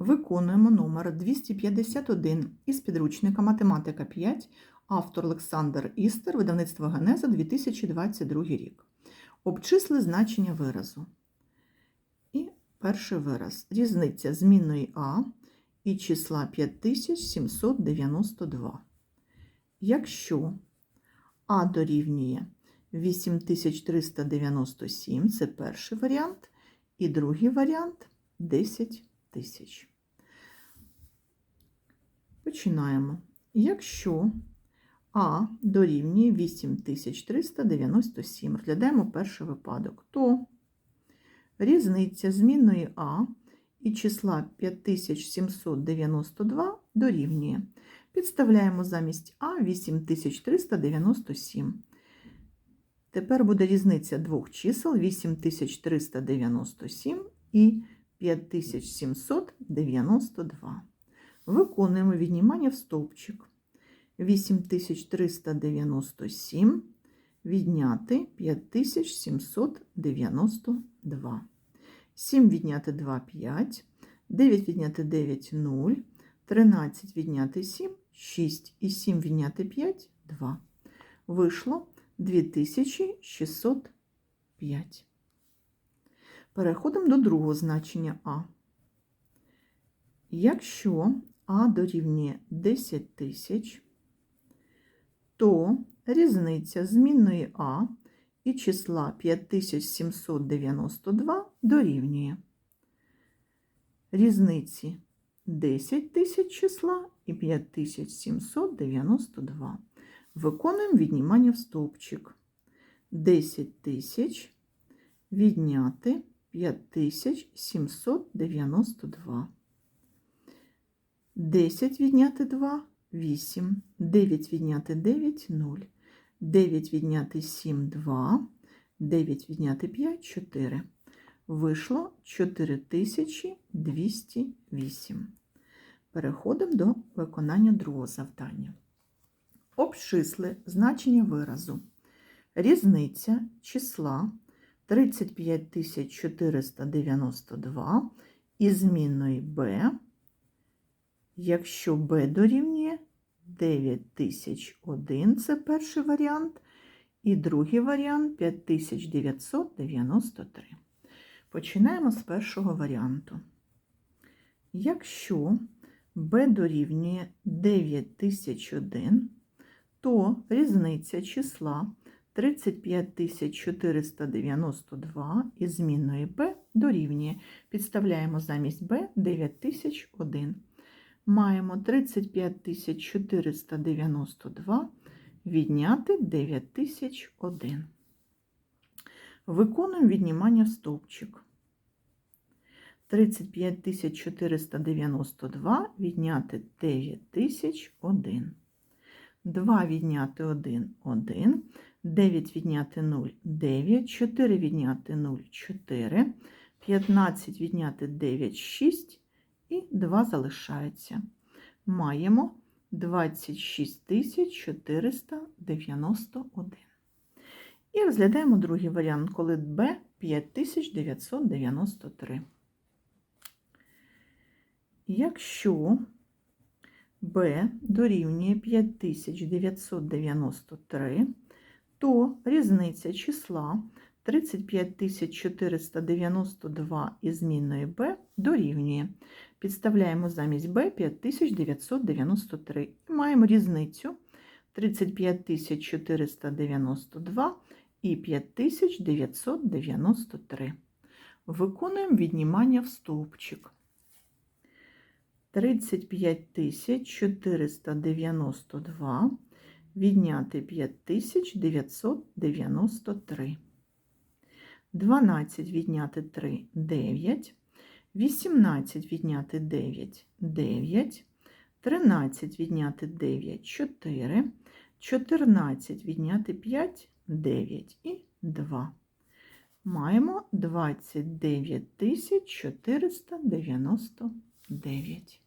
Виконуємо номер 251 із підручника Математика 5, автор Олександр Істер, видавництво Генеза 2022 рік. Обчисли значення виразу. І перший вираз. Різниця змінної А і числа 5792. Якщо А дорівнює 8397, це перший варіант, і другий варіант 10 тисяч. Починаємо. Якщо А дорівнює 8397, розглядаємо перший випадок, то різниця змінної А і числа 5792 дорівнює. Підставляємо замість А 8397. Тепер буде різниця двох чисел 8397 і 5792. Виконуємо віднімання в стовпчик. 8397 відняти 5792. 7 відняти 2 5, 9 відняти 9 0, 13 відняти 7 6 і 7 відняти 5 2. Вийшло 2605. Переходимо до другого значення А. Якщо А дорівнює 10 тисяч, то різниця змінної А і числа 5792 дорівнює різниці 10 тисяч числа і 5792. Виконуємо віднімання в стовпчик. 10 тисяч відняти 5792. 10 відняти 2 8. 9 відняти 9 0. 9 відняти 7 2. 9 відняти 5 4. Вийшло 4208. Переходимо до виконання другого завдання. Обчисли значення виразу. Різниця числа 35492 і змінної b, якщо b дорівнює 9001, це перший варіант, і другий варіант 5993. Починаємо з першого варіанту. Якщо b дорівнює 9001, то різниця числа 35492 із змінної b дорівнює. Підставляємо замість b 9001. Маємо 35492 відняти 9001. Виконуємо віднімання стовпчик. 35492 відняти 9001. 2 відняти 1 1, 9 відняти 0 9, 4 відняти 0 4, 15 відняти 9 6 і 2 залишається. Маємо 26 491. І розглядаємо другий варіант, коли b 5993. Якщо b дорівнює 5993, то різниця числа 35492 із змінної b дорівнює. Підставляємо замість b 5993 і маємо різницю 35492 і 5993. Виконуємо віднімання в стовпчик. 35492 відняти 5993. 12 відняти 3 9, 18 відняти 9 9, 13 відняти 9 4, 14 відняти 5 9 і 2. Маємо 29 499.